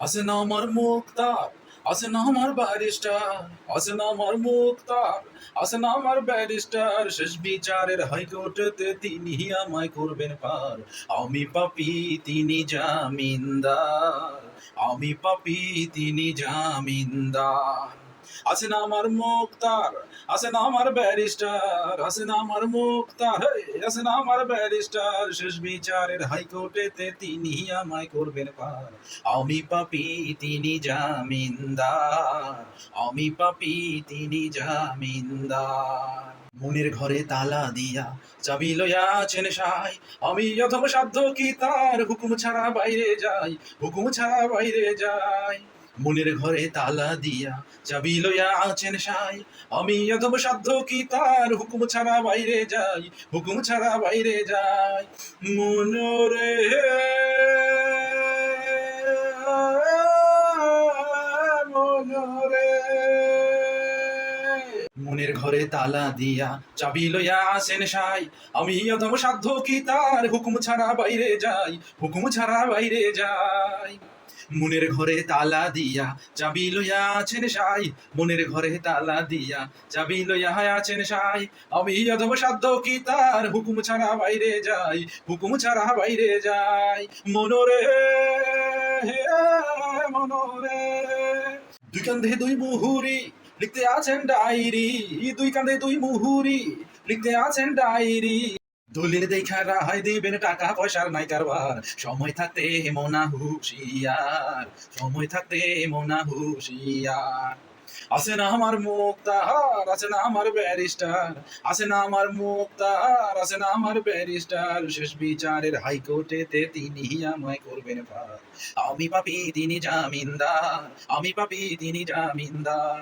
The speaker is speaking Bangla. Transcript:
আছে না আমার মুক্তার আসেন আমার ব্যারিস্টার আসেন আমার মুক্তার আসেন আমার ব্যারিস্টার। শেষ বিচারের হাইকোর্টেতে তিনি আমায় করবেন পার। আমি পাপি, তিনি জামিনদার। আমি পাপি, তিনি জামিনদার। আছে না আমার মুক্তার আছে না আমার ব্যারিস্টার আছে না আমার মুক্তার আছে না আমার ব্যারিস্টার। শেষ বিচারের হাইকোর্টেতে তিনি আমায় করবেন পার। আমি পাপি, তিনি জামিনদার। আমি পাপি, তিনি জামিনদার। মনের ঘরে তালা দিয়া চাবি লইয়া আছেন সাই। আমি অথম সাধ্য কি তার? হুকুম ছাড়া বাইরে যাই, হুকুম ছাড়া বাইরে যাই। মনের ঘরে তালা দিয়া চাবি লইয়া আছেন সাই। আমি অথম সাধ্য কি তার হুকুম ছাড়া বাইরে যাই, হুকুম ছাড়া বাইরে যাই। মনরে মনরে মনের ঘরে তালা দিয়া চাবি লইয়া আসেন সাই। আমি অধম সাধ্য কি তার হুকুম ছাড়া বাইরে যাই, হুকুম ছাড়া বাইরে যাই। মনের ঘরে তালা দিয়া চাবি লইয়া আছেন সাই, মনের ঘরে তালা দিয়া চাবি লইয়া আছেন সাই। আমি অধম সাধ্য কি তার হুকুম ছাড়া বাইরে যাই, হুকুম ছাড়া বাইরে যাই। মনরে মনরে। দুই কান্ধে দুই মুহুরি লিখতে আছেন ডায়েরি, দুই কাঁধে দুই মুহুরি। লিখতে আছেন ডায়েরি। দলিল দেখা রাহাই দিবেন টাকা পয়সার নাই কারবার। সময় থাকতে মোনা হুশিয়ার, সময় থাকতে মোনা হুশিয়ার। আছে না আমার মুক্তার, আছে না আমার ব্যারিস্টার। আছে না আমার মুক্তার, আছে না আমার ব্যারিস্টার। শেষ বিচারের হাইকোর্টেতে তিনি আমায় করবেন পার আমি পাপি, তিনি জামিনদার। আমি পাপি, তিনি জামিনদার।